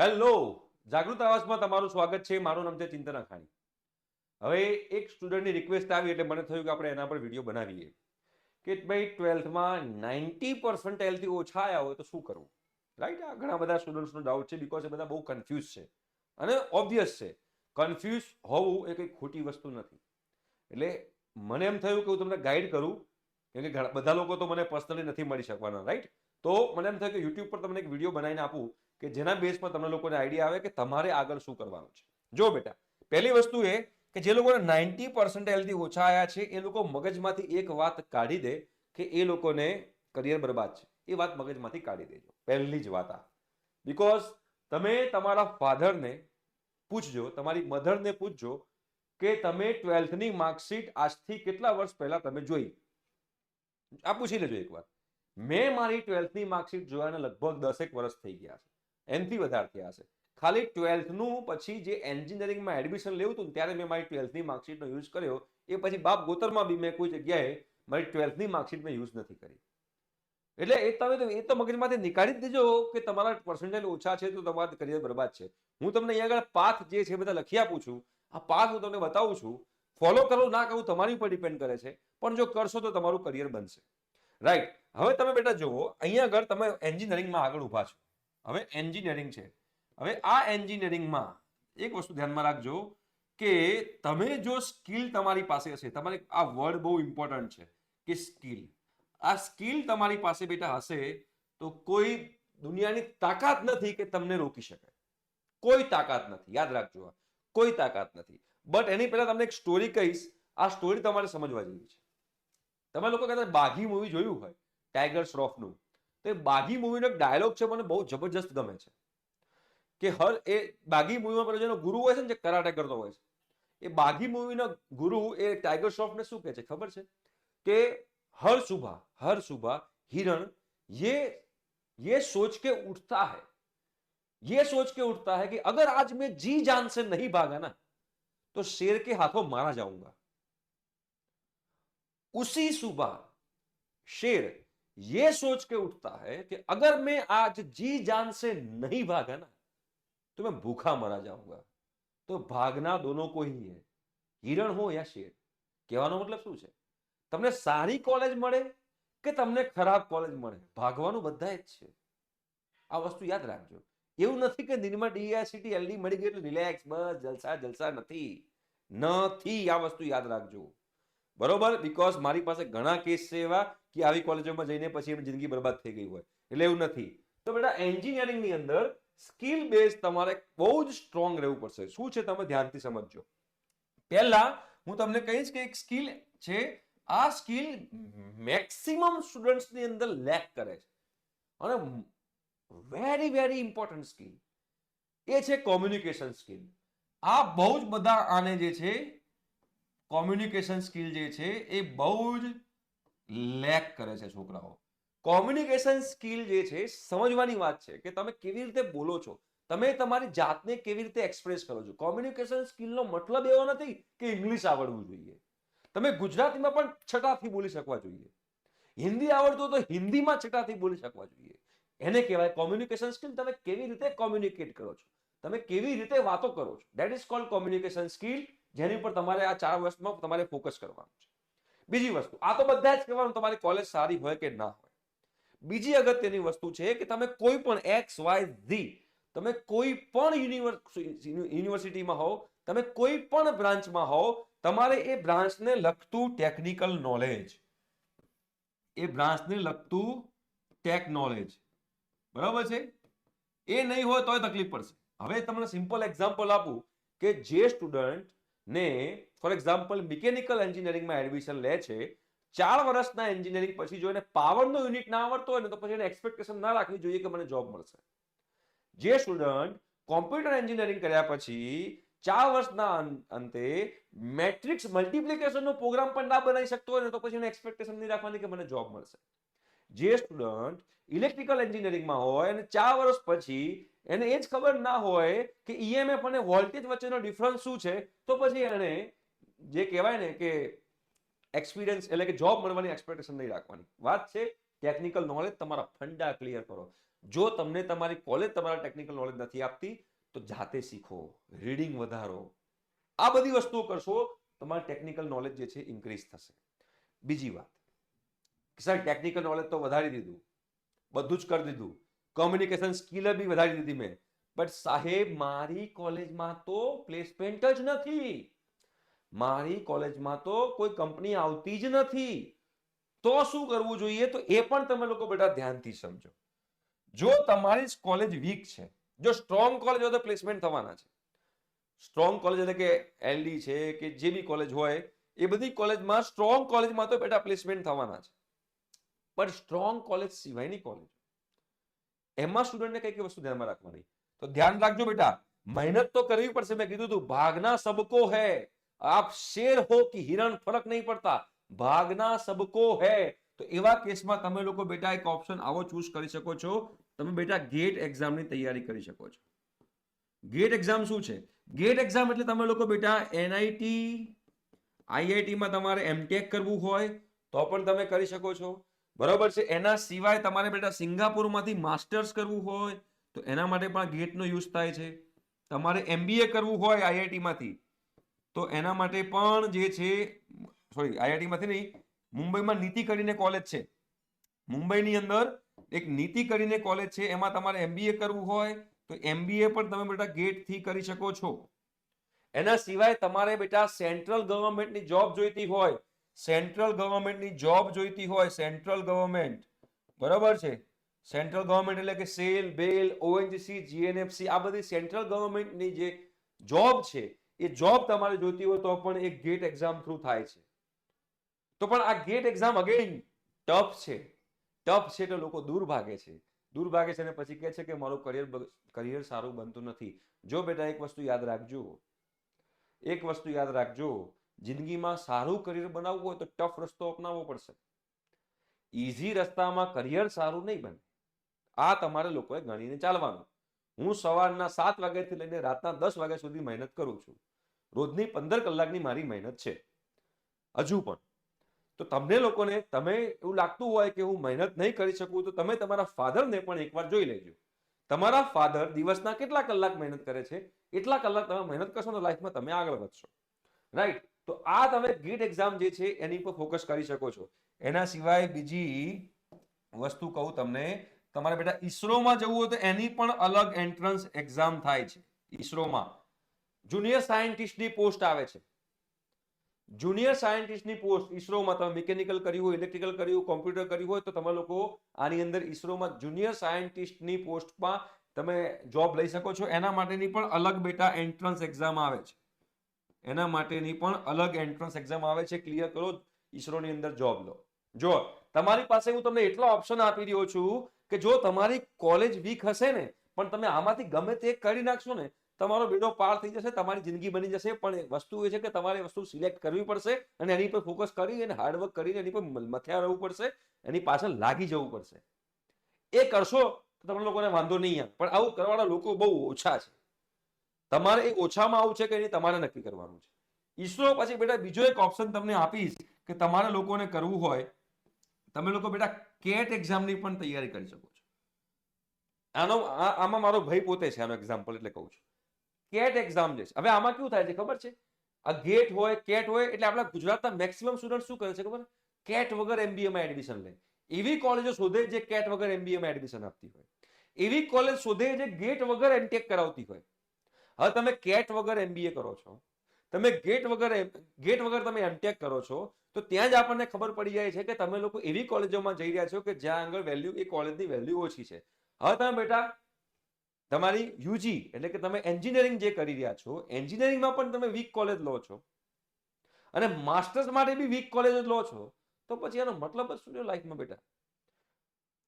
Hello, જાગૃત આવાસમાં તમારું સ્વાગત છે. મારું નામ છે ચિંતન અખાણી. હવે એક સ્ટુડન્ટની રિક્વેસ્ટ આવી એટલે મને થયું કે આપણે એના પર વીડિયો બનાવીએ. કે ભાઈ ટ્વેલ્થમાં નાઇન્ટી પર્સન્ટાઇલથી ઓછા આવ્યા હોય તો શું કરવું? રાઈટ આ ઘણા બધા સ્ટુડન્ટ્સનો ડાઉટ છે બિકોઝ એ બધા બહુ કન્ફ્યુઝ છે. અને ઓબ્વિયસ છે. કન્ફ્યુઝ હોવું એ કંઈ ખોટી વસ્તુ નથી. એટલે મને એમ થયું કે હું તમને ગાઈડ કરું. કેમ કે બધા લોકો તો મને પર્સનલી નથી મળી શકવાના રાઈટ તો મને એમ થયું કે યુટ્યુબ પર તમને એક વીડિયો બનાવીને આપું. કે જેના બેઝ પર તમને લોકોને આઈડિયા આવે કે તમારે આગળ શું કરવાનું છે. જો બેટા, પહેલી વસ્તુ એ કે જે લોકોને નાઇન્ટી પર્સન્ટેલથી ઓછા આવ્યા છે, એ લોકો મગજમાંથી એક વાત કાઢી દે કે એ લોકોને કરિયર બરબાદ છે. એ વાત મગજમાંથી કાઢી દેજો. પહેલી જ વાત આ. બિકોઝ તમે તમારા ફાધરને પૂછજો, તમારી મધરને પૂછજો કે તમે ટ્વેલ્થની માર્કશીટ આજથી કેટલા વર્ષ પહેલા તમે જોઈ? આ પૂછી લેજો એકવાર મેં મારી ટ્વેલ્થની માર્કશીટ જોયાને લગભગ દસેક વર્ષ થઈ ગયા છે. એનથી વધારે થયા છે ખાલી ટ્વેલ્થનું પછી જે એન્જિનિયરિંગમાં એડમિશન લેવું હતું ત્યારે મેં મારી ટ્વેલ્થની માર્કશીટનો યુઝ કર્યો. એ પછી બાપ ગોતરમાં બી મેં કોઈ જગ્યાએ મારી ટ્વેલ્થની માર્કશીટ મેં યુઝ નથી કરી. એટલે એ તમે એ તો મગજમાંથી નીકાળી જ દેજો કે તમારા પર્સન્ટેજ ઓછા છે તો તમારા કરિયર બરબાદ છે. હું તમને અહીંયા આગળ પાથ જે છે બધા લખી આપું છું. આ પાથ હું તમને બતાવું છું. ફોલો કરો, ના કરવું તમારી ઉપર ડિપેન્ડ કરે છે. પણ જો કરશો તો તમારું કરિયર બનશે. રાઈટ હવે તમે બેટા જુઓ, અહીંયા આગળ તમે એન્જિનિયરિંગમાં આગળ ઊભા છો. હવે એન્જિનિયરિંગ છે. હવે આ એન્જિનિયરિંગમાં એક વસ્તુ ધ્યાનમાં રાખજો કે તમે જો સ્કિલ તમારી પાસે હશે, તમારે આ વર્ડ બહુ ઇમ્પોર્ટન્ટ છે કે સ્કિલ. આ સ્કિલ તમારી પાસે બેટા હશે તો કોઈ દુનિયાની તાકાત નથી કે તમને રોકી શકે. કોઈ તાકાત નથી, યાદ રાખજો કોઈ તાકાત નથી. બટ એની પહેલા તમને એક સ્ટોરી કહીશ. આ સ્ટોરી તમારે સમજવા જેવી છે. તમે લોકો કદાચ બાઘી મૂવી જોયું હોય ટાઈગર શ્રોફનું તો એ બાઘી મૂવીનો એક ડાયલોગ છે મને બહુ જબરજસ્ત ગમે છે કે હર એ બાઘી મૂવીમાં પેલો જેનો ગુરુ હોય છે ને જે કરાટે કરતો હોય છે એ બાઘી મૂવીનો ગુરુ એ ટાઈગર શ્રોફને શું કહે છે ખબર છે કે हर सुबह हर सुबह हिरण ये ये सोच के उठता है ये सोच के उठता है कि अगर आज मैं जी जान से नहीं भागा ना तो शेर के हाथों मारा जाऊंगा उसी सुबह शेर ये सोच के उठता है कि अगर मैं आज जी जान से नहीं भागा ना तो मैं भूखा मरा जाऊंगा तो भागना दोनों को ही है हिरण हो या शेर કહેવાનો મતલબ શું છે તમને સારી કોલેજ મળે કે તમને ખરાબ કોલેજ મળે ભાગવાનું બધા જ છે આ વસ્તુ યાદ રાખજો એવું નથી કે દિનમાં ડીઆઈસીટી એલડી મળી ગઈ એટલે રિલેક્સ બસ જલસા જલસા નથી નથી આ વસ્તુ યાદ રાખજો બરોબર બીકોઝ મારી પાસે ઘણા કેસ છે એવા કે આવી કોલેજોમાં જઈને પછી એમની જિંદગી બરબાદ થઈ ગઈ હોય. એટલે એવું નથી. તો બેટા, એન્જિનિયરિંગની અંદર સ્કિલ બેઝ તમારે બહુ જ સ્ટ્રોંગ રહેવું પડશે. શું છે તમે ધ્યાનથી સમજજો. પહેલા હું તમને કહીશ કે એક સ્કિલ છે, આ સ્કિલ મેક્સિમમ સ્ટુડન્ટ્સની અંદર લેક કરે છે. અને વેરી વેરી ઇમ્પોર્ટન્ટ સ્કિલ. એ છે કોમ્યુનિકેશન સ્કિલ. આ બહુ જ બધા આને જે છે, કોમ્યુનિકેશન સ્કિલ જે છે, એ બહુ જ લેક કરે છે છોકરાઓ. કોમ્યુનિકેશન સ્કિલ જે છે, સમજવાની વાત છે કે તમે કેવી રીતે બોલો છો? તમે તમારી જાતને કેવી રીતે એક્સપ્રેસ કરો છો? કોમ્યુનિકેશન સ્કિલનો મતલબ એવો નથી કે ઇંગ્લિશ આવડવું જોઈએ. તમે ગુજરાતીમાં પણ છટાથી બોલી શકવા જોઈએ. હિન્દી આવડતું તો હિન્દીમાં છટાથી બોલી શકવા જોઈએ. એને કહેવાય કોમ્યુનિકેશન સ્કિલ તમે કેવી રીતે કોમ્યુનિકેટ કરો છો? તમે કેવી રીતે વાતો કરો છો? That is called communication skill જેની પર તમારે આ ચાર વર્ષમાં તમારે ફોકસ કરવાનું છે. બીજી વસ્તુ, આ તો બધા જ કહેવાનું, તમારી કોલેજ સારી હોય કે ના હોય. બીજી અગત્યની વસ્તુ છે કે તમે કોઈ પણ એક્સ વાય ઝી તમે કોઈ પણ યુનિવર્સિટીમાં હો તમે કોઈ પણ બ્રાન્ચમાં હો તમારે એ બ્રાન્ચને લગતું ટેકનિકલ નોલેજ એ બ્રાન્ચને લગતું ટેક નોલેજ બરાબર છે? એ નહીં હોય તોય તકલીફ પડશે. હવે તમને સિમ્પલ એક્ઝામ્પલ આપું કે જે સ્ટુડન્ટ ને ફોર એક્ઝામ્પલ મિકેનિકલ એન્જિનિયરિંગમાં એડમિશન લે છે. ચાર વર્ષના એન્જિનિયરિંગ પછી જો એને પાવરનો યુનિટ ના આવડતો હોય ને, તો પછી એને એક્સપેક્ટેશન ના રાખવી જોઈએ કે મને જોબ મળશે. જે સ્ટુડન્ટ કોમ્પ્યુટર એન્જિનિયરિંગ કર્યા પછી ચાર વર્ષના અંતે મેટ્રિક્સ મલ્ટિપ્લિકેશનનો પ્રોગ્રામ પણ ના બનાવી શકતો હોય ને, તો પછી એને એક્સપેક્ટેશન નહીં રાખવાની કે મને જોબ મળશે. જે સ્ટુડન્ટ ઇલેક્ટ્રિકલ એન્જિનિયરિંગમાં હોય અને ચાર વર્ષ પછી એને એ જ ખબર ના હોય કે ઈએમએફ અને વોલ્ટેજ વચ્ચેનો ડિફરન્સ શું છે? તો પછી એને જે કહેવાય ને કે એક્સપિરિયન્સ એટલે કે જોબ મળવાની એક્સપેક્ટેશન નહીં રાખવાની. વાત છે ટેકનિકલ નોલેજ તમારા ફંડા ક્લિયર કરો. જો તમને તમારી કોલેજ તમારા ટેકનિકલ નોલેજ નથી આપતી, તો જાતે શીખો રીડિંગ વધારો. આ બધી વસ્તુઓ કરશો, તમારું ટેકનિકલ નોલેજ જે છે ઇન્ક્રીઝ થશે. બીજી વાત. કે સર ટેકનિકલ નોલેજ તો વધારી દીધું. બધું જ કરી દીધું. કોમ્યુનિકેશન સ્કિલ બી વધારી દીધી મેં બટ સાહેબ મારી કોલેજમાં તો પ્લેસમેન્ટ જ નથી મારી કોલેજમાં તો કોઈ કંપની આવતી જ નથી। તો શું કરવું જોઈએ? તો એ પણ તમે લોકો બેટા ધ્યાનથી સમજો। જો તમારી કોલેજ વીક છે, જો સ્ટ્રોંગ કોલેજ હોય તો પ્લેસમેન્ટ થવાના છે। સ્ટ્રોંગ કોલેજ એટલે કે એલડી છે કે જે બી કોલેજ હોય, એ બધી કોલેજમાં સ્ટ્રોંગ કોલેજમાં તો બેટા પ્લેસમેન્ટ થવાના છે। પણ સ્ટ્રોંગ કોલેજ સિવાયની કોલેજ એમાં સ્ટુડન્ટને કઈ કઈ વસ્તુ ધ્યાનમાં રાખવાની? તો ધ્યાન રાખજો બેટા, મહેનત તો કરવી પડશે. મેં કીધું તું, ભાગના સબકો હે. આપ શેર હો કે હિરણ ફરક નહીં પડતા. ભાગના સબકો હે. તો એવા કેસમાં તમે લોકો બેટા એક ઓપ્શન આવો ચૂઝ કરી શકો છો. તમે બેટા ગેટ એક્ઝામની તૈયારી કરી શકો છો. ગેટ એક્ઝામ શું છે? ગેટ એક્ઝામ એટલે તમે લોકો બેટા એનઆઈટી આઈઆઈટીમાં તમારે એમટેક કરવું હોય, તો પણ તમે કરી શકો છો. બરોબર છે? એના સિવાય તમારે બેટા સિંગાપુરમાંથી માસ્ટર્સ કરવું હોય, તો એના માટે પણ ગેટનો યુઝ થાય છે. તમારે એમબીએ કરવું હોય આઈઆઈટીમાંથી, તો એના માટે પણ જે છે, સોરી, આઈઆઈટીમાંથી નહીં, મુંબઈમાં નીતિ કરીને કોલેજ છે. મુંબઈની અંદર એક નીતિ કરીને કોલેજ છે, એમાં તમારે એમબીએ કરવું હોય, તો એમબીએ પણ તમે બેટા ગેટથી કરી શકો છો. એના સિવાય તમારે બેટા સેન્ટ્રલ ગવર્મેન્ટની જોબ જોઈતી હોય સેન્ટ્રલ ગવર્મેન્ટની જોબ જોઈતી હોય, સેન્ટ્રલ ગવર્મેન્ટ, બરાબર છે? સેન્ટ્રલ ગવર્મેન્ટ એટલે કે સેલ, બેલ, ઓએનજીસી, જીએનએફસી, આ બધી સેન્ટ્રલ ગવર્મેન્ટની જે જોબ છે, એ જોબ તમારે જોઈતી હોય તો પણ એક ગેટ એક્ઝામ થ્રુ થાય છે. તો પણ આ ગેટ એક્ઝામ અગેન ટફ છે. ટફ છે તો લોકો દૂર ભાગે છે. દૂર ભાગે છે અને પછી કહે છે કે મારું કરિયર કરિયર સારું બનતું નથી. જો બેટા, એક વસ્તુ યાદ રાખજો. એક વસ્તુ યાદ રાખજો. જિંદગીમાં સારું કરિયર બનાવવું હોય તો ટફ રસ્તો અપનાવવો પડશે. ઇઝી રસ્તામાં કરિયર સારું નહીં બને. આ તમારે લોકોએ ગણીને ચાલવાનું. હું સવારના સાત વાગ્યાથી લઈને રાતના દસ વાગ્યા સુધી મહેનત કરું છું. રોજની પંદર કલાકની મારી મહેનત છે. હજુ પણ. તો તમને લોકોને, તમે એવું લાગતું હોય કે હું મહેનત નહીં કરી શકું, તો તમે તમારા ફાધરને પણ એકવાર જોઈ લેજો. તમારા ફાધર દિવસના કેટલા કલાક મહેનત કરે છે? એટલા કલાક તમે મહેનત કરશો તો લાઈફમાં તમે આગળ વધશો. રાઈટ તો આ તમે ગીટ એક્ઝામ જે છે એની પર ફોકસ કરી શકો છો. એના સિવાય બીજી વસ્તુ કહું તમને, તમારે બેટા ઈસરોમાં જવું હોય તો એની પણ અલગ એન્ટ્રન્સ એક્ઝામ થાય છે, ઈસરોમાં. જુનિયર સાયન્ટિસ્ટની પોસ્ટ આવે છે. જુનિયર સાયન્ટિસ્ટની પોસ્ટ ઈસરોમાં તમે મિકેનિકલ કર્યું હોય ઇલેક્ટ્રિકલ કર્યું કોમ્પ્યુટર કર્યું હોય, તો તમે લોકો આની અંદર ઈસરોમાં જુનિયર સાયન્ટિસ્ટની પોસ્ટમાં તમે જોબ લઈ શકો છો. એના માટેની પણ અલગ બેટા એન્ટ્રન્સ એક્ઝામ આવે છે. એના માટેની પણ અલગ એન્ટ્રન્સ એક્ઝામ આવે છે. ક્લિયર કરો, ઈસરોની અંદર જોબ લો. જો તમારી પાસે હું તમને એટલા ઓપ્શન આપી રહ્યો છું કે જો તમારી કોલેજ વીક હશે ને, પણ તમે આમાંથી ગમે તે કરી નાખશો ને, તમારો બેડો પાર થઈ જશે, તમારી જિંદગી બની જશે. પણ વસ્તુ એ છે કે તમારે વસ્તુ સિલેક્ટ કરવી પડશે અને એની પર ફોકસ કરી અને હાર્ડવર્ક કરીને એની પર મથ્યા રહેવું પડશે, એની પાછળ લાગી જવું પડશે. એ કરશો તો તમને લોકોને વાંધો નહીં આવે. પણ આવું કરવાના લોકો બહુ ઓછા છે. તમારે એ ઓછામાં આવું છે કે નહીં, તમારે નક્કી કરવાનું છે. ઈસરો પછી બેટા બીજો એક ઓપ્શન તમને આપીશ કે તમારે લોકોને કરવું હોય, તમે લોકો બેટા કેટ એક્ઝામની પણ તૈયારી કરી શકો છો. આનો આમાં મારો ભાઈ પોતે છે આનો એક્ઝામ્પલ એટલે કહું છું. કેટ એક્ઝામ જે છે, હવે આમાં કેવું થાય છે ખબર છે? આ ગેટ હોય, કેટ હોય એટલે આપણા ગુજરાતના મેક્સિમમ સ્ટુડન્ટ શું કરે છે ખબર? કેટ વગર એમબીએમાં એડમિશન લે. એવી કોલેજો શોધે જે કેટ વગર એમબીએમાં એડમિશન આપતી હોય. એવી કોલેજ શોધે જે ગેટ વગર એમટેક કરાવતી હોય. હવે તમે કેટ વગર એમબીએ કરો છો, તમે ગેટ વગર ગેટ વગર તમે એમટેક કરો છો, તો ત્યાં જ આપણને ખબર પડી જાય છે કે તમે લોકો એવી કોલેજોમાં જઈ રહ્યા છો કે જ્યાં આગળ વેલ્યુ એ કોલેજની વેલ્યુ ઓછી છે. હવે તમે બેટા, તમારી યુજી એટલે કે તમે એન્જિનિયરિંગ જે કરી રહ્યા છો, એન્જિનિયરિંગમાં પણ તમે વીક કોલેજ લો છો. અને માસ્ટર્સ માટે બી વીક કોલેજ જ લો છો. તો પછી એનો મતલબ જ શું લાઈફમાં બેટા?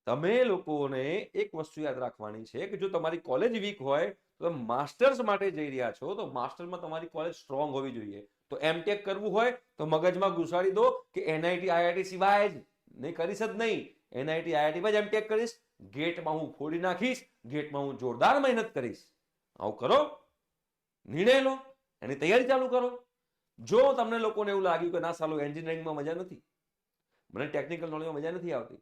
તમે લોકોને એક વસ્તુ યાદ રાખવાની છે કે જો તમારી કોલેજ વીક હોય, તો માસ્ટર્સ માટે જઈ રહ્યા છો, તો માસ્ટરમાં તમારી કોલેજ સ્ટ્રોંગ હોવી જોઈએ. તો એમટેક કરવું હોય, તો મગજમાં ઘુસાડી દો કે એનઆઈટી આઈઆઈટી સિવાય જ. નહીં, કરીશ જ નહીં. એનઆઈટી આઈઆઈટીમાં જ એમટેક કરીશ. ગેટમાં હું ફોડી નાખીશ. ગેટમાં હું જોરદાર મહેનત કરીશ. આવું કરો. નિર્ણય લો. એની તૈયારી ચાલુ કરો. જો તમને લોકોને એવું લાગ્યું કે ના, સાલું એન્જિનિયરિંગમાં મજા નથી. મને ટેકનિકલ નોલેજમાં મજા નથી આવતી.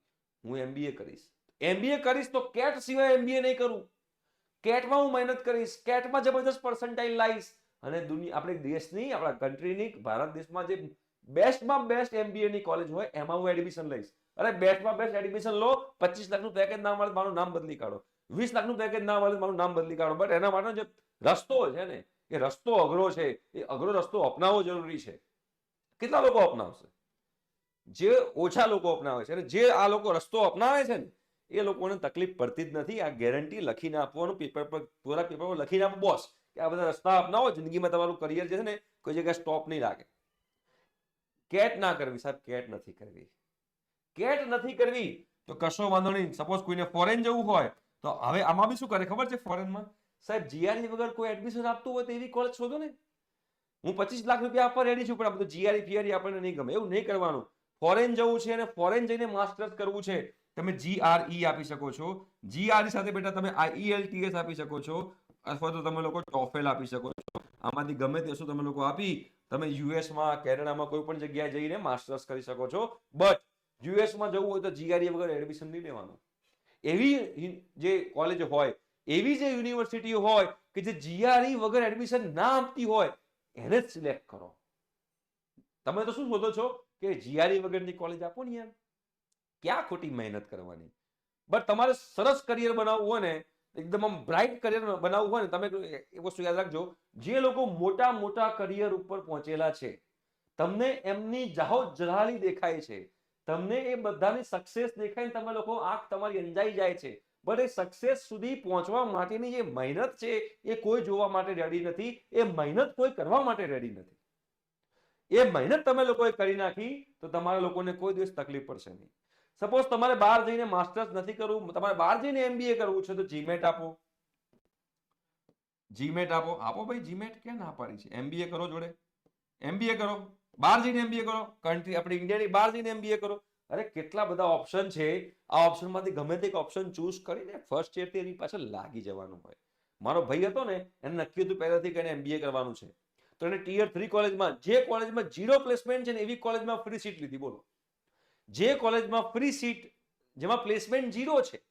હું એમબીએ કરીશ. એમબીએ કરીશ તો કેટ સિવાય એમબીએ નહીં કરું. કેટમાં હું મહેનત કરીશ. કેટમાં જબરદસ્ત પર્સન્ટાઇલ લાવીશ. અને દુનિયા, આપણે દેશની, આપણા કન્ટ્રીની ભારત દેશમાં જે બેસ્ટમાં બેસ્ટ એમબીએની કોલેજ હોય, એમાં હું એડમિશન લઈશ. અરે બેસ્ટમાં બેસ્ટ એડમિશન લો, પચીસ લાખનું પેકેજ ના મળે મારું નામ બદલી કાઢો. વીસ લાખનું પેકેજ ના મળે મારું નામ બદલી કાઢો. બટ એના માટે જે રસ્તો છે ને, એ રસ્તો અઘરો છે. એ અઘરો રસ્તો અપનાવવો જરૂરી છે. કેટલા લોકો અપનાવશે? જે ઓછા લોકો અપનાવે છે અને જે આ લોકો રસ્તો અપનાવે છે ને, એ લોકોને તકલીફ પડતી જ નથી. આ ગેરંટી લખીને આપવાનું પેપર પર પૂરા પેપર પર લખીને આપો, બોસ, કે આ બધા રસ્તા અપનાવો, જિંદગીમાં તમારું કરિયર જે છે ને, કોઈ જગ્યાએ સ્ટોપ નહીં લાગે. કેટ ના કરવી, સાહેબ કેટ નથી કરવી. કેટ નથી કરવી, તો કશો વાંધો નહીં. સપોઝ કોઈને ફોરેન જવું હોય, તો હવે આમાં બી શું કરે ખબર છે ફોરેનમાં સાહેબ જીઆરઈ વગર કોઈ એડમિશન આપતું હોય તો એવી કોલેજ શોધો ને. હું પચીસ લાખ રૂપિયા આપવા રેડી છું, પણ આ બધું જીઆરઈ ફીઆરઈ આપણને નહીં ગમે. એવું નહીં કરવાનું. ફોરેન જવું છે અને ફોરેન જઈને માસ્ટર્સ કરવું છે. તમે જીઆરઈ આપી શકો છો. જીઆરઈ સાથે બેટા તમે આઈએલટીએસ આપી શકો છો. અથવા તો તમે લોકો ટોફેલ આપી શકો છો. આમાંથી ગમે તે શું તમે લોકો આપી, તમે યુએસમાં કેનેડામાં કોઈ પણ જગ્યાએ જઈને માસ્ટર્સ કરી શકો છો. બટ યુએસમાં જવું હોય તો જીઆરઈ વગર એડમિશન નહીં લેવાનું. એવી જે કોલેજ હોય, એવી જે યુનિવર્સિટી હોય કે જે જીઆરઈ વગર એડમિશન ના આપતી હોય, એને જ સિલેક્ટ કરો. તમે તો શું શોધો છો? કે જીઆરઈ વગરની કોલેજ આપો ને યાર. ક્યાં ખોટી મહેનત કરવાની? બટ તમારે સરસ કરિયર બનાવવું હોય ને, એકદમ આમ બ્રાઇટ કરિયર બનાવવું હોય ને, તમે એ વસ્તુ યાદ રાખજો, જે લોકો મોટા મોટા કરિયર ઉપર પહોંચેલા છે, તમને એમની જાહો જલાલી દેખાય છે, તમને એ બધાની સક્સેસ દેખાય ને, તમે લોકો આંખ તમારી અંજાઈ જાય છે. બટ એ સક્સેસ સુધી પહોંચવા માટેની જે મહેનત છે, એ કોઈ જોવા માટે રેડી નથી, એ મહેનત કોઈ કરવા માટે રેડી નથી. એ મહેનત તમે લોકોએ કરી નાખી, તો તમારા લોકોને કોઈ દિવસ તકલીફ પડશે નહીં. સપોઝ તમારે બહાર જઈને માસ્ટર્સ નથી કરવું, તમારે બહાર જઈને એમબીએ કરવું છે, તો જીમેટ આપો. જીમેટ આપો. આપો ભાઈ જીમેટ કે ના પાડી છે? એમબીએ કરો જોડે. એમબીએ કરો. બહાર જઈને એમબીએ કરો. કન્ટ્રી આપણે ઇન્ડિયાની બહાર જઈને એમબીએ કરો. અરે, કેટલા બધા ઓપ્શન છે. આ ઓપ્શનમાંથી ગમે તે ઓપ્શન ચૂઝ કરીને ફર્સ્ટ યરથી એની પાછળ લાગી જવાનું હોય. મારો ભાઈ હતો ને, એને નક્કી હતું પહેલાથી કે એને એમબીએ કરવાનું છે. તો એને ટીયર થ્રી કોલેજમાં, જે કોલેજમાં જીરો પ્લેસમેન્ટ છે ને, એવી કોલેજમાં ફ્રી સીટ લીધી, બોલો. જે કોલેજમાં ફ્રી સીટ જેમાં પ્લેસમેન્ટ જીરો છે,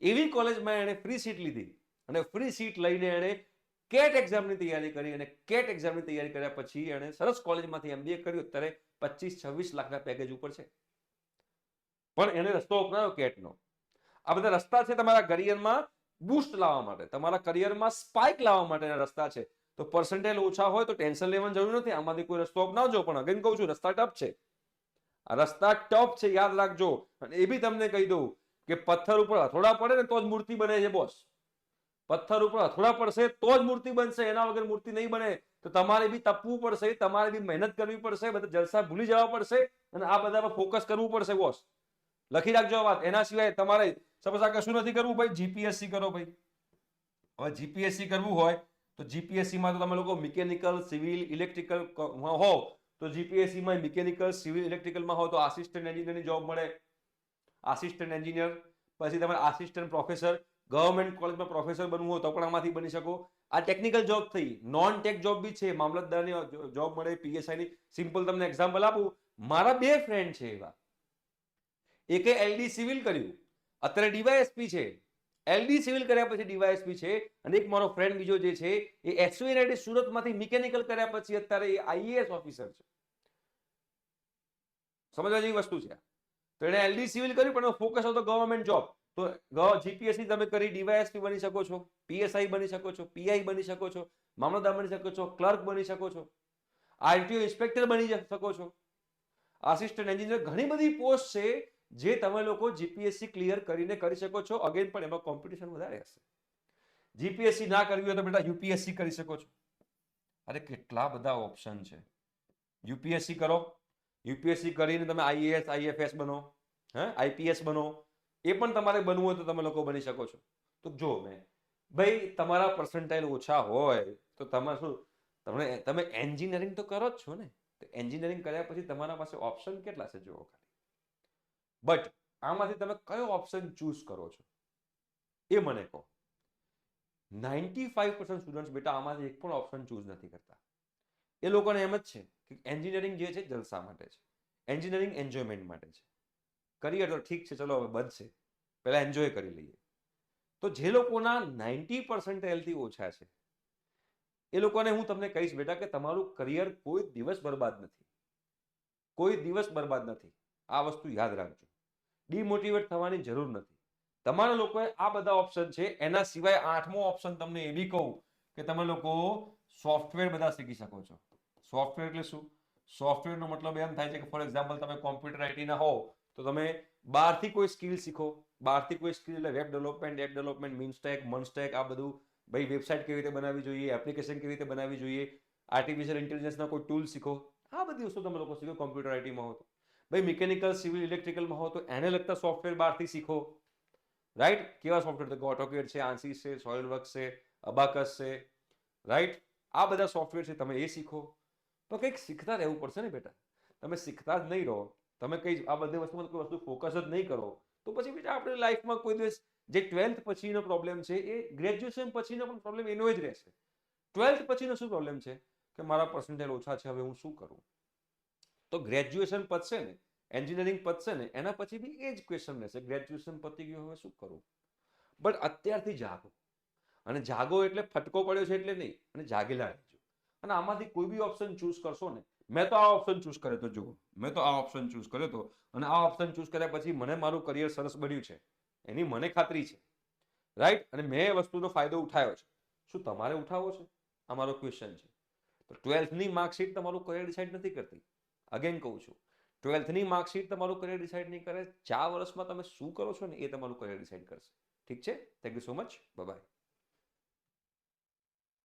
એવી કોલેજમાં એણે ફ્રી સીટ લીધી. અને ફ્રી સીટ લઈને એણે કેટ એક્ઝામની તૈયારી કરી અને કેટ એક્ઝામની તૈયારી કર્યા પછી એણે સરસ કોલેજમાંથી એમબીએ કર્યું. અત્યારે પચીસ, છવ્વીસ લાખના પેકેજ ઉપર છે. પણ એને રસ્તો અપનાવ્યો કેટનો આ બધા રસ્તા છે તમારા કરિયરમાં બૂસ્ટ લાવવા માટે. તમારા કરિયરમાં સ્પાઇક લાવવા માટેના રસ્તા છે. તો પર્સન્ટેજ ઓછા હોય તો ટેન્શન લેવાની જરૂર નથી. આમાંથી કોઈ રસ્તો અપનાવજો. પણ અગેન કહું છું, રસ્તા ટફ છે. આ રસ્તા ટફ છે, યાદ રાખજો. અને એ બી તમને કહી દઉં કે પથ્થર ઉપર હથોડા પડે ને તો જ મૂર્તિ બને છે બોસ પથ્થર ઉપર હથોડા પડશે તો જ મૂર્તિ બનશે. એના વગર મૂર્તિ નહીં બને. તો તમારે બી તપવું પડશે, તમારે બી મહેનત કરવી પડશે, બધા જલસા ભૂલી જવા પડશે અને આ બધા પર ફોકસ કરવું પડશે બોસ લખી રાખજો આ વાત. એના સિવાય તમારે સપોઝ આ કશું નથી કરવું, ભાઈ જીપીએસસી કરો, ભાઈ. હવે જીપીએસસી કરવું હોય તો જીપીએસસીમાં તો તમે લોકો મિકેનિકલ સિવિલ ઇલેક્ટ્રિકલ હો તો જીપીએસસીમાં મિકેનિકલ સિવિલ ઇલેક્ટ્રિકલમાં હો, તો આસિસ્ટન્ટ એન્જિનિયરની જોબ મળે. આસિસ્ટન્ટ એન્જિનિયર પછી તમારે આસિસ્ટન્ટ પ્રોફેસર ગવર્મેન્ટ કોલેજમાં પ્રોફેસર બનવું હોય તો પણ આમાંથી બની શકો. આ ટેકનિકલ જોબ થઈ. નોન ટેક જોબ બી છે. મામલતદારની જોબ મળે પીએસઆઈની સિમ્પલ તમને એક્ઝામ્પલ આપું. મારા બે ફ્રેન્ડ છે એવા. એકે એલડી સિવિલ કર્યું. અત્યારે ડીવાયએસપી છે. એલડી સિવિલ કર્યા પછી ડીવાયએસપી છે. અને એક મારો ફ્રેન્ડ બીજો જે છે, એ એસયુએનઆઈટી સુરતમાંથી મિકેનિકલ કર્યા પછી અત્યારે એ આઈએએસ ઓફિસર છે. સમજવા જેવી વસ્તુ છે તો એણે એલડી સિવિલ કર્યું, પણ ફોકસ હતો ગવર્મેન્ટ જોબ તો જીપીએસસી તમે કરી ડીવાયએસપી બની શકો છો પીએસઆઈ બની શકો છો પીઆઈ બની શકો છો, મામલતદાર બની શકો છો ક્લર્ક બની શકો છો આરટીઓ ઇન્સ્પેક્ટર બની શકો છો. આસિસ્ટન્ટ એન્જિનિયર ઘણી બધી પોસ્ટ છે જે તમે લોકો જીપીએસસી ક્લિયર કરીને કરી શકો છો અગેન પણ એમાં કોમ્પિટિશન વધારે હશે. જીપીએસસી ના કરવી હોય તો બેટા યુપીએસસી કરી શકો છો. અરે કેટલા બધા ઓપ્શન છે. યુપીએસસી કરો. યુપીએસસી કરીને તમે આઈએએસ આઈએફએસ બનો, હે? આઈપીએસ બનો. એ પણ તમારે બનવું હોય તો તમે લોકો બની શકો છો. તો જો મેં, ભાઈ તમારા પર્સન્ટાઇલ ઓછા હોય તો તમે શું તમને તમે એન્જિનિયરિંગ તો કરો જ છો ને. તો એન્જિનિયરિંગ કર્યા પછી તમારા પાસે ઓપ્શન કેટલા છે, જુઓ ખાલી. બટ આમાંથી તમે કયો ઓપ્શન ચૂઝ કરો છો? એ મને કહો. નાઇન્ટી ફાઈવ પર્સન્ટ સ્ટુડન્ટ્સ બેટા આમાંથી એક પણ ઓપ્શન ચૂઝ નથી કરતા. એ લોકોને એમ જ છે કે એન્જિનિયરિંગ જે છે જલસા માટે છે. એન્જિનિયરિંગ એન્જોયમેન્ટ માટે છે. કરિયર તો ઠીક છે, ચલો હવે બનશે. પહેલાં એન્જોય કરી લઈએ. તો જે લોકોના નાઇન્ટી પર્સન્ટેલથી ઓછા છે, એ લોકોને હું તમને કહીશ બેટા કે તમારું કરિયર કોઈ દિવસ બરબાદ નથી. કોઈ દિવસ બરબાદ નથી. આ વસ્તુ યાદ રાખજો. ડિમોટિવેટ થવાની જરૂર નથી. તમારા લોકોએ આ બધા ઓપ્શન છે, એના સિવાય આઠમો ઓપ્શન તમને એ બી કહું કે તમે લોકો સોફ્ટવેર બધા શીખી શકો છો. સોફ્ટવેર એટલે શું? સોફ્ટવેરનો મતલબ એમ થાય છે કે ફોર એક્ઝામ્પલ તમે કોમ્પ્યુટર આઈટીના હો તો તમે બહારથી કોઈ સ્કિલ શીખો. બહારથી કોઈ સ્કિલ એટલે web development app development MEAN stack MERN stack આ બધું. ભાઈ વેબસાઇટ કેવી રીતે બનાવવી જોઈએ એપ્લિકેશન કેવી રીતે બનાવવી જોઈએ? આર્ટિફિશિયલ ઇન્ટેલિજન્સના કોઈ ટૂલ શીખો. આ બધી વસ્તુ તમે લોકો શીખો કોમ્પ્યુટર આઈટીમાં હો તો. ભાઈ મિકેનિકલ સિવિલ ઇલેક્ટ્રિકલમાં હો તો એને લગતા સોફ્ટવેર બહારથી શીખો. રાઈટ કેવા સોફ્ટવેર તો ઓટોકેડ છે આંસી છે સોલિડવર્ક છે અબાકસ છે. રાઈટ આ બધા સોફ્ટવેર છે, તમે એ શીખો. તો કંઈક શીખતા રહેવું પડશે ને બેટા. તમે શીખતા જ નહીં રહો. તમે કંઈ આ બધી વસ્તુમાં કોઈ વસ્તુ ફોકસ જ નહીં કરો. તો પછી બેટા આપણે લાઈફમાં કોઈ દિવસ જે ટ્વેલ્થ પછીનો પ્રોબ્લેમ છે, એ ગ્રેજ્યુએશન પછીનો પણ પ્રોબ્લેમ એનો જ રહેશે. ટ્વેલ્થ પછીનો શું પ્રોબ્લેમ છે? કે મારા પર્સન્ટેજ ઓછા છે, હવે હું શું કરું? તો ગ્રેજ્યુએશન પતશે ને એન્જિનિયરિંગ પતશે ને, એના પછી બી એ જ ક્વેશ્ચન રહેશે. ગ્રેજ્યુએશન પતી ગયું હવે શું કરું? બટ અત્યારથી જાગો. અને જાગો એટલે ફટકો પડ્યો છે એટલે નહીં, અને જાગેલા રહેજો. અને આમાંથી કોઈ બી ઓપ્શન ચૂઝ કરશો ને, મેં તો આ ઓપ્શન ચૂઝ કર્યો હતો જુઓ, મેં તો આ ઓપ્શન ચૂઝ કર્યો તો, અને આ ઓપ્શન ચૂઝ કર્યા પછી મને મારું કરિયર સરસ બન્યું છે. એની મને ખાતરી છે. રાઈટ અને મેં એ વસ્તુનો ફાયદો ઉઠાવ્યો છે. શું તમારે ઉઠાવવો છે? આ મારો ક્વેશ્ચન છે. તો ટ્વેલ્થની માર્કશીટ તમારું કરિયર ડિસાઇડ નથી કરતી? અગેન કહું છું ટ્વેલ્થની માર્કશીટ તમારું કરિયર ડિસાઇડ નહીં કરે, ચાર વર્ષમાં તમે શું કરો છો ને એ તમારું કરિયર ડિસાઇડ કરશે. ઠીક છે? Thank you so much bye